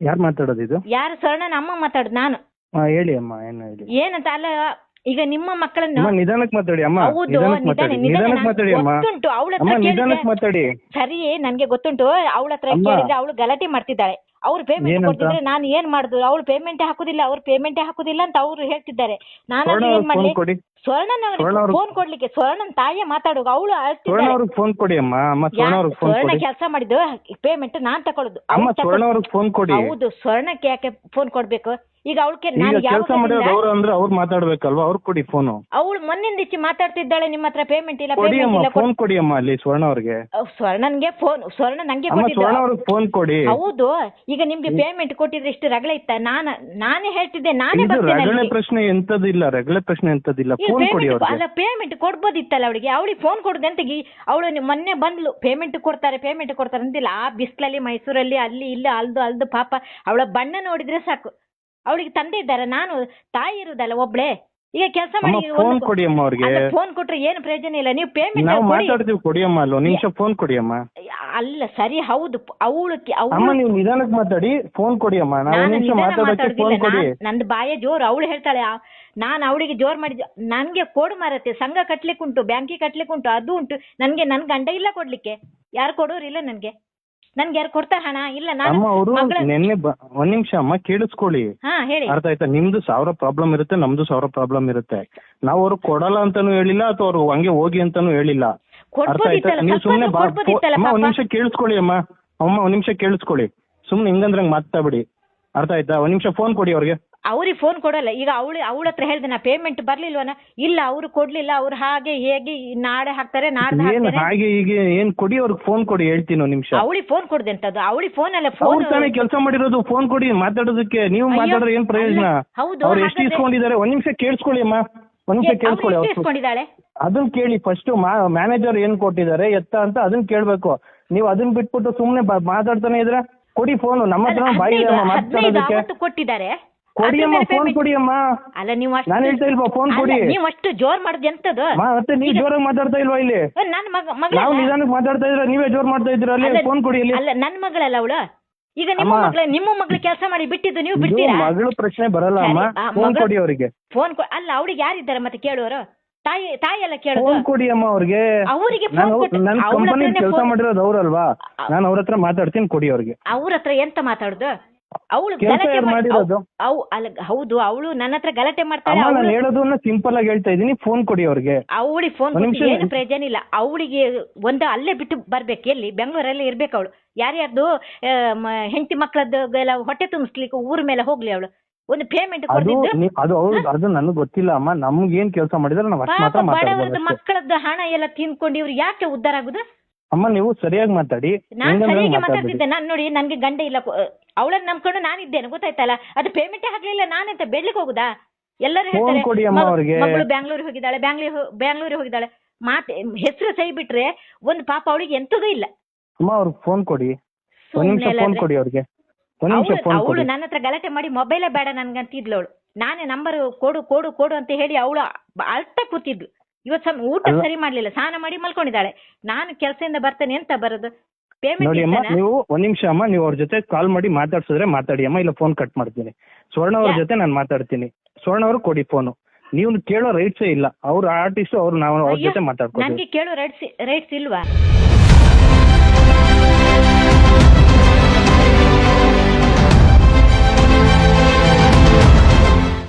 ಯಾರು ಮಾತಾಡೋದು ಇದು? ಯಾರು ಸ್ವರ್ಣ? ಅಮ್ಮ ಮಾತಾಡುದು ನಾನು. ಹಾ ಹೇಳಿ ಅಮ್ಮ ಏನು ಹೇಳಿ? ಏನಂತ ಅಲ್ಲ ಈಗ ನಿಮ್ಮ ಮಕ್ಕಳನ್ನು ಅಮ್ಮ ನಿಧಾನಕ್ಕೆ ಮಾತಾಡಿ ಅಮ್ಮ. ಹೌದು ನಿಧಾನಕ್ಕೆ ನಿಧಾನ ಮಾತಾಡಿ ನಿಧಾನ ನಿಧಾನಕ್ಕೆ ಮಾತಾಡಿ ಅಮ್ಮ. ಗೊತ್ತುಂಟು ಅವಳ ಅಮ್ಮ ಹತ್ರ ಕೇಳಿದ್ರೆ ಮಾತಾಡಿ. ಸರಿ ನನ್ಗೆ ಗೊತ್ತುಂಟು ಅವಳ ಹತ್ರ ಅಮ್ಮ. ಕೇಳಿದ್ರೆ ಅವಳು ಗಲಾಟೆ ಮಾಡ್ತಿದ್ದಾಳೆ. ಅವ್ರು ಪೇಮೆಂಟ್ ಏನಂತ? ಕೊಡ್ತಿದ್ರೆ ನಾನು ಏನ್ ಮಾಡುದು? ಅವಳು ಪೇಮೆಂಟ್ ಹಾಕುದಿಲ್ಲ. ಅವ್ರು ಪೇಮೆಂಟ್ ಹಾಕುದಿಲ್ಲ ಅಂತ ಅವ್ರು ಹೇಳ್ತಿದ್ದಾರೆ. ನಾನು ಸ್ವರ್ಣ ಏನ್ ಅವ್ರಿಗೆ ಫೋನ್ ಮಾಡ್ಲಿ? ಕೊಡಿ. ಸ್ವರ್ಣ ಸ್ವರ್ಣನ ಅವ್ರಿಗೆ- ಫೋನ್ ಕೊಡ್ಲಿಕ್ಕೆ. ಸ್ವರ್ಣನ್ ತಾಯಿಯೇ ಮಾತಾಡುವಾಗ ಅವಳು ಸ್ವರ್ಣ ಅಳ್ತಿದ್ದಾಳೆ ಅವ್ರಿಗೆ ಫೋನ್ ಕೊಡಿ ಅಮ್ಮ. ಅಮ್ಮ ಸ್ವರ್ಣ ಅವ್ರಿಗೆ ಫೋನ್ ಸ್ವರ್ಣ ಕೊಡಿ. ಕೆಲಸ ಮಾಡಿದ್ದು? ಪೇಮೆಂಟ್ ನಾನ್ ತಕೊಳ್ಳೋದು. ಅಮ್ಮ ಸ್ವರ್ಣ ತಕೊಳ್ಳೋದು. ಅವ್ರಿಗೆ ಫೋನ್ ಕೊಡಿ. ಹೌದು ಸ್ವರ್ಣಕ್ಕೆ ಯಾಕೆ ಫೋನ್ ಕೊಡ್ಬೇಕು? ಈಗ ಅವಳಿಗೆ ಈಗ ನಾನು ಕೆಲಸ ಮಾಡಿರೋದು ಅವ್ರು ಅಂದ್ರೆ ಅವ್ರು ಮಾತಾಡ್ಬೇಕಲ್ವಾ? ಅವ್ರು ಕೊಡಿ ಫೋನು ಅವಳು ಮೊನ್ನಿಂದ ಇಚ್ಚಿ ಮಾತಾಡ್ತಿದ್ದಾಳೆ ನಿಮ್ಮ ಹತ್ರ ಪೇಮೆಂಟ್ ಇಲ್ಲ ಕೊಡಿ ಪೇಮೆಂಟ್ ಅಮ್ಮ ಇಲ್ಲ ಫೋನ್ ಕೊಡಿ ಅಮ್ಮ ಅಲ್ಲಿ ಸ್ವರ್ಣ ಅವ್ರಿಗೆ. ಸ್ವರ್ಣನ್ಗೆ ಫೋನ್ ಸ್ವರ್ಣ ನಂಗೆ ಅಮ್ಮ ಕೊಟ್ಟಿದ್ದು. ಸ್ವರ್ಣ ಅವ್ರಿಗೆ ಫೋನ್ ಕೊಡಿ. ಹೌದು. ಈಗ ನಿಮ್ಗೆ ಪೇಮೆಂಟ್ ಕೊಟ್ಟಿದ್ರೆ ಇಷ್ಟು ರಗಳೆ ಇತ್ತ? ನಾನು ನಾನೇ ಹೇಳ್ತಿದ್ದೆ ನಾನೇ ಇದು ಬರ್ತೇನೆ ರಗಳೆ ಅಲ್ಲಿಗೆ. ಪ್ರಶ್ನೆ ಎಂತದಿಲ್ಲ ರಗಳೆ ಪ್ರಶ್ನೆ ಎಂತದಿಲ್ಲ. ಈ ಫೋನ್ ಕೊಡಿ payment- ಅವ್ರಿಗೆ. ಅಲ್ಲ ಪೇಮೆಂಟ್ ಕೊಡ್ಬೋದಿತ್ತಲ್ಲ ಅವಳಿಗೆ? ಅವಳಿಗೆ ಫೋನ್ ಕೊಡುದು ಅಂತ ಅವಳು ಮೊನ್ನೆ ಬಂದ್ಲು. ಪೇಮೆಂಟ್ ಕೊಡ್ತಾರೆ ಪೇಮೆಂಟ್ ಕೊಡ್ತಾರೆ ಅಂತಿಲ್ಲ. ಆ ಬಿಸ್ಲಲ್ಲಿ ಮೈಸೂರಲ್ಲಿ ಅಲ್ಲಿ ಇಲ್ಲಿ ಅಲ್ದು ಅಲ್ದು ಪಾಪ ಅವಳ ಬಣ್ಣ ನೋಡಿದ್ರೆ ಸಾಕು. ಅವಳಿಗೆ ತಂದೆ ಇದ್ದಾರೆ? ನಾನು ತಾಯಿ ಇರುದಲ್ಲ ಒಬ್ಳೆ? ಈಗ ಕೆಲಸ ಅಮ್ಮ ಮಾಡಿ ಫೋನ್ ಕೊಡಿ ಅಮ್ಮ ಅವ್ರಿಗೆ. ಫೋನ್ ಕೊಟ್ರೆ ಏನು ಪ್ರಯೋಜನ ಇಲ್ಲ. ನೀವು ಪೇಮೆಂಟ್ ನಾವು ಕೊಡಿ. ಮಾತಾಡ್ತೀವಿ ಕೊಡಿ ಅಮ್ಮ ಅಲ್ಲಿ ನಿಮಿಷ ಫೋನ್ ಕೊಡಿ ಅಮ್ಮ. ಅಲ್ಲ ಸರಿ ಹೌದು. ಅವಳು ಅಮ್ಮ ನೀವು ನಿಧಾನಕ್ಕೆ ಮಾತಾಡಿ. ಫೋನ್ ಕೊಡಿ ಅಮ್ಮ. ನಾನು ನಿಮಿಷ ನಿಧಾನ ಮಾತಾಡೋಕೆ ಫೋನ್ ಕೊಡಿ. ನಾನ್- ನಂದು ಬಾಯ ಜೋರು. ಅವಳು ಹೇಳ್ತಾಳೆ ನಾನು ಅವಳಿಗೆ ಜೋರ್ ಮಾಡಿದ ನನ್ಗೆ ಕೊಡು ಮಾರತ್ತೆ. ಸಂಘ ಕಟ್ಲಿಕ್ಕೆ ಉಂಟು ಬ್ಯಾಂಕಿ ಕಟ್ಲಿಕ್ಕೆ ಉಂಟು ಅದು ಉಂಟು. ನನ್ಗೆ ನನ್ ಗಂಡ ಇಲ್ಲ ಕೊಡ್ಲಿಕ್ಕೆ. ಯಾರು ಕೊಡೋರಿಲ್ಲ ನನ್ಗೆ. ನನ್ಗೆ ಯಾರು ಕೊಡ್ತಾರ ಹಣ? ಇಲ್ಲ ನಾನು ನಿನ್ನೆ ಒಂದ್ ನಿಮಿಷ ಅಮ್ಮ ಕೇಳಿಸ್ಕೊಳ್ಳಿ. ಅರ್ಥ ಆಯ್ತಾ? ನಿಮ್ದು ಸಾವಿರ ಪ್ರಾಬ್ಲಮ್ ಇರುತ್ತೆ ನಮ್ದು ಸಾವಿರ ಪ್ರಾಬ್ಲಮ್ ಇರುತ್ತೆ. ನಾವು ಅವ್ರು ಕೊಡಲ್ಲ ಅಂತಾನು ಹೇಳಿಲ್ಲ ಅಥವಾ ಅವ್ರು ಹಂಗೆ ಹೋಗಿ ಅಂತಾನು ಹೇಳಿಲ್ಲ. ಅರ್ಥ ಆಯ್ತಾ. ನೀವು ಅಮ್ಮ ಒಂದ್ ನಿಮಿಷ ಕೇಳಿಸ್ಕೊಳ್ಳಿ ಅಮ್ಮ. ಅಮ್ಮ ಒಂದ್ ನಿಮಿಷ ಕೇಳಿಸ್ಕೊಳ್ಳಿ. ಸುಮ್ನೆ ಹಿಂಗಂದ್ರಂಗ್ ಮಾತಾಡ್ಬಿಡಿ. ಅರ್ಥ ಆಯ್ತಾ? ಒಂದ್ ನಿಮಿಷ ಫೋನ್ ಕೊಡಿ ಅವ್ರಿಗೆ. ಅವ್ರಿಗೆ ಫೋನ್ ಕೊಡಲ್ಲ. ಈಗ ಅವಳು ಅವಳ ಹತ್ರ ಹೇಳ್ದೆ ನಾ ಪೇಮೆಂಟ್ ಬರ್ಲಿಲ್ವನ? ಇಲ್ಲ ಅವ್ರು ಕೊಡ್ಲಿಲ್ಲ. ಅವ್ರು ಹಾಗೆ ಹೇಗೆ ನಾಳೆ ಹಾಕ್ತಾರೆ ನಾಡ್ದು ಏನ್ ಹಾಕ್ತಾರೆ. ಹಾಗೆ ಹೀಗೆ ಏನ್ ಕೊಡಿ ಅವ್ರಿಗೆ ಫೋನ್ ಕೊಡಿ ಹೇಳ್ತೀನಿ ಒಂದ್ ನಿಮಿಷ. ಅವಳಿಗೆ ಫೋನ್ ಕೊಡ್ದೆ ಅಂತದ್ದು. ಅವ್ಳಿ ಫೋನ್ ಅಲ್ಲ ಅವ್ರು ಫೋನ್ ತಾನೇ ಕೆಲಸ ಮಾಡಿರೋದು ಫೋನ್ ಕೊಡಿ ಮಾತಾಡೋದಕ್ಕೆ. ನೀವು ಮಾತಾಡಿದ್ರೆ ಏನ್ ಪ್ರಯೋಜನ? ಅಲ್ಲ, ಹೌದು, ಅವ್ರು ಎಷ್ಟು ಹಾಗಾದ್ರೆ- ಇಸ್ಕೊಂಡಿದ್ದಾರೆ? ಒಂದ್ ನಿಮಿಷ ಕೇಳಿಸ್ಕೊಳ್ಳಿ ಅಮ್ಮ. ಒಂದ್ ಕೇಳ್ಕೊಳ್ಳಿ ಕೇಳಿಸ್ಕೊಳ್ಳಿ ಅವ್ರು ಇಸ್ಕೊಂಡಿದ್ದಾಳೆ? ಅದನ್ನ ಕೇಳಿ ಫಸ್ಟ್ ಮ್ಯಾನೇಜರ್ ಏನ್ ಕೊಟ್ಟಿದ್ದಾರೆ ಎತ್ತ ಅಂತ ಅದನ್ನ ಕೇಳ್ಬೇಕು. ನೀವು ಅದನ್ನ ಬಿಟ್ಬಿಟ್ಟು ಸುಮ್ನೆ ಬ- ಮಾತಾಡ್ತಾನೆ ಇದ್ರೆ ಕೊಡಿ ಫೋನ್ ನಮ್ಮ ಹತ್ರ ಬಾಯಿ ಇದೆ ಅಮ್ಮ ಮಾತಾಡೋದಕ್ಕೆ. ಅವತ್ತು ಕೊಟ್ಟಿದ್ದಾರೆ. ಕೊಡಿ ಅದ್ರ ಅಮ್ಮ ಮೇಲೆ ಫೋನ್ payment- ಕೊಡಿ ಅಮ್ಮ. ಅಲ್ಲ ನೀವು ಅಷ್ಟು ನಾನು ಹೇಳ್ತಾ ಇಲ್ವಾ ಅಲ್ಲ, ಕೊಡಿ. ನೀವು ಅಷ್ಟು ಜೋರ್ ಮಾಡುದು ಎಂತದು? ಮಾ- ಮತ್ತೆ ನೀವು ಜೋರಾಗಿ ಮಾತಾಡ್ತಾ ಇಲ್ವಾ ಇಲ್ಲಿ? ನನ್ನ ಮಗ ಮಗಳ ನಾವು ನಿಧಾನಕ್ಕೆ ಮಾತಾಡ್ತಾ ಇದ್ರೆ ನೀವೇ ಜೋರ್ ಮಾಡ್ತಾ ಇದ್ದೀರಾ ಅಲ್ಲಿ? ಫೋನ್ ಕೊಡಿ ಇಲ್ಲಿ ಅಲ್ಲ ನನ್ನ ಮಗಳಲ್ಲ ಅವಳು? ಈಗ ನಿಮ್ಮ ಅಮ್ಮ. ಮಗಳ ನಿಮ್ಮ ಮಗಳು ಕೆಲಸ ಮಾಡಿ ಬಿಟ್ಟಿದ್ದು ನೀವು ಇದು ಬಿಡ್ತೀರಾ? ಮಗಳು ಪ್ರಶ್ನೆ ಬರಲ್ಲ ಅಮ್ಮ. ಸರಿ, ಆ, ಫೋನ್ ಮಗಳು- ಕೊಡಿ ಅವರಿಗೆ. ಫೋನ್ ಅಲ್ಲ ಅವಳಿಗೆ ಯಾರಿದ್ದಾರೆ ಮತ್ತೆ ಕೇಳುವರು ತಾಯಿ ತಾಯಿ ಎಲ್ಲ ಕೇಳುದು? ಫೋನ್ ಕೊಡಿ ಅಮ್ಮ ಅವ್ರಿಗೆ. ಅವರಿಗೆ ನಾನು ಫೋನ್ ಕೊಟ್ಟು ನನ್ನ ಅವ್ಳ ಕಂಪನಿ ಹತ್ರನೇ ಕೆಲಸ phone- ಮಾಡಿರೋದು ಅವ್ರಲ್ವಾ? ನಾನು ಅವ್ರ ಹತ್ರ ಮಾತಾಡ್ತೀನಿ ಕೊಡಿ ಅವ್ರಿಗೆ. ಅವ್ರ ಹತ್ರ ಎಂತ ಮಾತಾಡುದು? ಅವಳು ಗಲಾಟೆ ಮಾಡಿರೋದು? ಅವ್- ಅವ್ ಅಲ್ಲ ಹೌದು ಅವಳು ನನ್ನ ಹತ್ರ ಗಲಾಟೆ ಮಾಡ್ತಾಳೆ ಅಮ್ಮ ನಾನು ಹೇಳೋದನ್ನ ಸಿಂಪಲ್ ಆಗಿ ಹೇಳ್ತಾ ಇದ್ದೀನಿ ಫೋನ್ ಕೊಡಿ ಅವ್ರಿಗೆ. ಅವಳಿಗೆ ಫೋನ್ ಕೊಟ್ಟು ಏನು ಪ್ರಯೋಜನ ಇಲ್ಲ. ಅವಳಿಗೆ ಒಂದ ಅಲ್ಲೇ ಬಿಟ್ಟು ಬರ್ಬೇಕು ಎಲ್ಲಿ? ಬೆಂಗಳೂರಲ್ಲಿ ಇರ್ಬೇಕು ಅವಳು. ಯಾರ್ಯಾರ್ದು ಹೆಂಡತಿ ಮಕ್ಕಳದ್ದು ಎಲ್ಲ ಹೊಟ್ಟೆ ತುಂಬಿಸ್ಲಿಕ್ಕೆ ಊರ ಮೇಲೆ ಹೋಗ್ಲಿ ಅವಳು. ಒಂದು ಪೇಮೆಂಟ್ ಅದು ಅದು ಅವ್ರು ಅದು ನನಗೆ ಗೊತ್ತಿಲ್ಲ ಅಮ್ಮ. ನಮ್ಗೆ ಏನ್ ಕೆಲಸ ಮಾಡಿದ್ರೆ ನಾವು ಅಷ್ಟು ಮಾತ್ರ. ಮಕ್ಕಳದ್ದು ಹಣ ಎಲ್ಲ ತಿನ್ಕೊಂಡು ಇವ್ರು ಯಾಕೆ ಉದ್ಧಾರ ಆಗುದು? ಅಮ್ಮ ನೀವು ಸರಿಯಾಗಿ ಮಾತಾಡಿ. ನಾನ್ ಹೆಂಗಂದ್ರೆ ಸರಿಯಾಗಿ ಮಾತಾಡ್ಬೇಡಿ ಮಾತಾಡ್ತಿದ್ದೆ. ನಾನು ನೋಡಿ ನನ್ಗೆ ಗಂಡ ಇಲ್ಲ. ಅವಳನ್ನ ನಂಬ್ಕೊಂಡು ನಾನಿದ್ದೇನೆ ಗೊತ್ತಾಯ್ತಲ್ಲ? ಅದು ಪೇಮೆಂಟ್ ಹಾಕ್ಲಿಲ್ಲ ನಾನೆಂತ ಬೆಳ್ಳಿಗೆ ಹೋಗುದಾ? ಎಲ್ಲರೂ ಹೇಳ್ತಾರೆ ಕೊಡಿ ಅಮ್ಮ ಮಗ- ಅವ್ರಿಗೆ. ಮಗಳು ಬ್ಯಾಂಗ್ಳೂರ್ ಹೋಗಿದ್ದಾಳೆ ಬ್ಯಾಂಗ್ಳೂರ್ ಬ್ಯಾಂಗ್ಳೂರ್ ಹೋಗಿದ್ದಾಳೆ. ಮಾತೆ ಹೆಸರು ಸೈ ಬಿಟ್ರೆ ಒಂದು ಪಾಪ ಅವಳಿಗೆ ಎಂತದೂ ಇಲ್ಲ. ಅಮ್ಮ ಅವ್ರಿಗೆ ಫೋನ್ ಕೊಡಿ. ಒಂದ್ ನಿಮಿಷ ಸುಮ್ನೆ ಫೋನ್ ಕೊಡಿ ಅವ್ರಿಗೆ. ಒಂದ್ ನಿಮಿಷ ಅವಳು ಫೋನ್ ಅವಳು ಕೊಡಿ. ನನ್ನ ಹತ್ರ ಗಲಾಟೆ ಮಾಡಿ ಮೊಬೈಲೇ ಬೇಡ ನನ್ಗಂತಿದ್ಲು ಅವಳು. ನಾನೇ ನಂಬರ್ ಕೊಡು ಕೊಡು ಕೊಡು ಅಂತ ಹೇಳಿ ಅವಳು ಅಳ್ತಾ ಕೂತಿದ್ಲು. ಇವತ್ತು ಸಮ ಊಟ ಸರಿ ಮಾಡ್ಲಿಲ್ಲ ಸ್ನಾನ ಮಾಡಿ ಮಲ್ಕೊಂಡಿದ್ದಾಳೆ. ನಾನು ಕೆಲಸದಿಂದ ಬರ್ತೇನೆ ಎಂತ ಬರೋದು? ನೋಡಿ ಅಮ್ಮ ನೀವು ಒಂದ್ ನಿಮಿಷ ಅಮ್ಮ ನೀವು ಅವ್ರ ಜೊತೆ ಕಾಲ್ ಮಾಡಿ ಮಾತಾಡ್ಸಿದ್ರೆ ಮಾತಾಡಿ ಅಮ್ಮ ಇಲ್ಲ ಫೋನ್ ಕಟ್ ಮಾಡ್ತೀನಿ. ಸ್ವರ್ಣ ಅವ್ರ ಜೊತೆ ನಾನು ಮಾತಾಡ್ತೀನಿ. ಸ್ವರ್ಣ ಅವ್ರು ಕೊಡಿ ಫೋನು ನೀವು ಕೇಳೋ ರೈಟ್ಸೇ ಇಲ್ಲ. ಅವ್ರ ಆರ್ಟಿಸ್ಟ್ ಅವ್ರು ನಾವು ಅವ್ರ ಜೊತೆ ಮಾತಾಡ್ಕೊತೀವಿ. ನನ್ಗೆ ಕೇಳೋ ರೈಟ್ಸ್ ರೈಟ್ಸ್ ಇಲ್ವಾ?